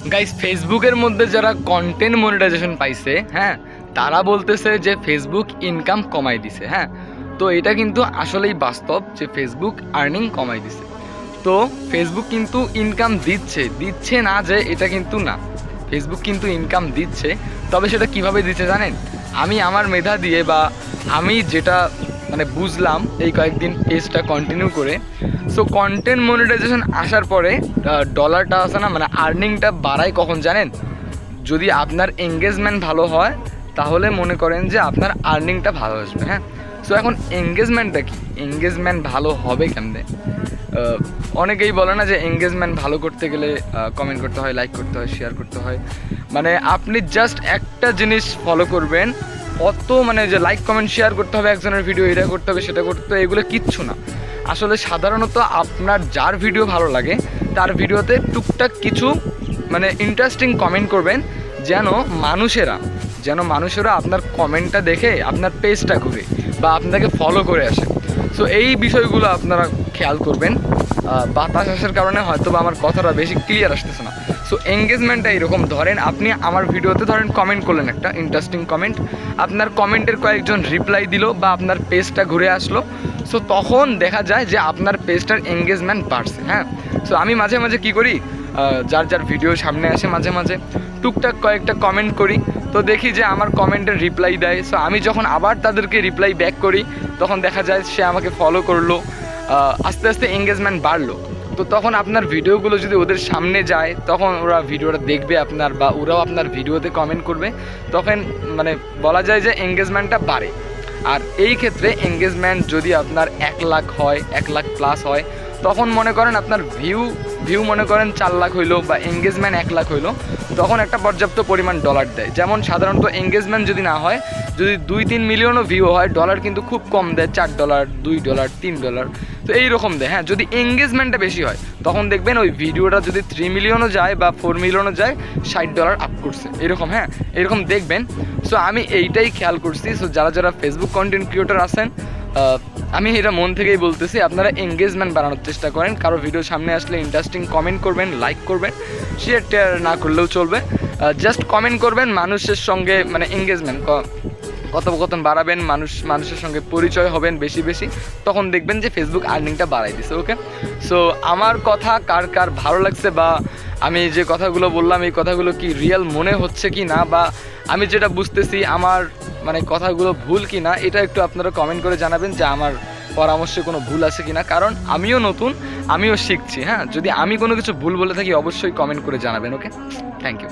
Guys ফেসবুকের মধ্যে যারা কন্টেন্ট মনিটাইজেশন পাইছে হ্যাঁ তারা বলতেছে যে ফেসবুক ইনকাম কমাই দিছে হ্যাঁ। তো এটা কিন্তু আসলেই বাস্তব যে ফেসবুক আর্নিং কমাই দিছে। তো ফেসবুক কিন্তু ইনকাম দিচ্ছে দিচ্ছে না যে এটা কিন্তু না। ফেসবুক কিন্তু ইনকাম দিচ্ছে, তবে সেটা কীভাবে দিচ্ছে জানেন? আমি আমার মেধা দিয়ে বা আমি যেটা মানে বুঝলাম এই কয়েকদিন পেজটা কন্টিনিউ করে। সো কন্টেন্ট মনিটাইজেশন আসার পরে ডলারটা আসে না মানে আর্নিংটা বাড়ায় কখন জানেন? যদি আপনার এঙ্গেজমেন্ট ভালো হয়, তাহলে মনে করেন যে আপনার আর্নিংটা ভালো আসবে হ্যাঁ? সো এখন এঙ্গেজমেন্টটা কি? এঙ্গেজমেন্ট ভালো হবে কেমনে? অনেকেই বলে না যে এঙ্গেজমেন্ট ভালো করতে গেলে কমেন্ট করতে হয় লাইক করতে হয় শেয়ার করতে হয়। মানে আপনি জাস্ট একটা জিনিস ফলো করবেন অত মানে যে লাইক কমেন্ট শেয়ার করতে হবে, একজনের ভিডিও এটা করতে হবে, সেটা করতে হবে, এগুলো কিচ্ছু না। আসলে সাধারণত আপনার যার ভিডিও ভালো লাগে, তার ভিডিওতে টুকটাক কিছু মানে ইন্টারেস্টিং কমেন্ট করবেন, যেন মানুষেরা যেন মানুষেরা আপনার কমেন্টটা দেখে, আপনার পেজটা ঘুরে বা আপনাকে ফলো করে আসে। সো এই বিষয়গুলো আপনারা খেয়াল করবেন। বাতাস আসার কারণে হয়তো বা আমার কথাটা বেশি ক্লিয়ার আসতেছে না। সো এঙ্গেজমেন্টটা এরকম। ধরেন আপনি আমার ভিডিওতে ধরেন কমেন্ট করলেন একটা ইন্টারেস্টিং কমেন্ট আপনার কমেন্টের কয়েকজন রিপ্লাই দিল বা আপনার পেজটা ঘুরে আসলো। সো তখন দেখা যায় যে আপনার পেজটার এঙ্গেজমেন্ট বাড়ছে হ্যাঁ? সো আমি মাঝে মাঝে কি করি? যার যার ভিডিও সামনে আসে মাঝে মাঝে, টুকটাক কয়েকটা কমেন্ট করি। তো দেখি যে আমার কমেন্টের রিপ্লাই দেয়। সো আমি যখন আবার তাদেরকে রিপ্লাই ব্যাক করি, তখন দেখা যায় সে আমাকে ফলো করল। আস্তে আস্তে এঙ্গেজমেন্ট বাড়লো। তো তখন আপনার ভিডিওগুলো যদি ওদের সামনে যায়, তখন ওরা ভিডিওটা দেখবে আপনার বা ওরাও আপনার ভিডিওতে কমেন্ট করবে। তখন মানে বলা যায় যে এঙ্গেজমেন্টটা বাড়ে। আর এই ক্ষেত্রে এঙ্গেজমেন্ট যদি আপনার এক লাখ হয়, এক লাখ প্লাস হয়, তখন মনে করেন আপনার ভিউ ভিউ মনে করেন চার লাখ হইল বা এঙ্গেজমেন্ট এক লাখ হইল, তখন একটা পর্যাপ্ত পরিমাণ ডলার দেয়। যেমন সাধারণত এঙ্গেজমেন্ট যদি না হয় যদি দুই তিন মিলিয়নও ভিউ হয় ডলার কিন্তু খুব কম দেয়, চার ডলার দুই ডলার তিন ডলার তো এইরকম দেয় হ্যাঁ যদি এঙ্গেজমেন্টটা বেশি হয়, তখন দেখবেন ওই ভিডিওটা যদি থ্রি মিলিয়নও যায় বা ফোর মিলিয়নও যায়, ষাট ডলার আপ করছে। এরকম হ্যাঁ এরকম দেখবেন। সো আমি এইটাই খেয়াল করছি। সো যারা যারা ফেসবুক কন্টেন্ট ক্রিয়েটর আছেন আমি এটা মন থেকেই বলতেছি, আপনারা এঙ্গেজমেন্ট বাড়ানোর চেষ্টা করেন। কারও ভিডিও সামনে আসলে ইন্টারেস্টিং কমেন্ট করবেন লাইক করবেন শেয়ার টেয়ার না করলেও চলবে। জাস্ট কমেন্ট করবেন, মানুষের সঙ্গে মানে এঙ্গেজমেন্ট কথোপকথন বাড়াবেন, মানুষ, মানুষের সঙ্গে পরিচয় হবেন বেশি বেশি, তখন দেখবেন যে ফেসবুক আর্নিংটা বাড়াই দিছে ওকে সো আমার কথা কার কার ভালো লাগছে বা আমি যে কথাগুলো বললাম, এই কথাগুলো কি রিয়েল মনে হচ্ছে কি না বা আমি যেটা বুঝতেছি আমার মানে কথাগুলো ভুল কি না, এটা একটু আপনারা কমেন্ট করে জানাবেন যে আমার পরামর্শে কোনো ভুল আছে কি না। কারণ আমিও নতুন, আমিও শিখছি হ্যাঁ? যদি আমি কোনো কিছু ভুল বলে থাকি, অবশ্যই কমেন্ট করে জানাবেন ওকে থ্যাংক ইউ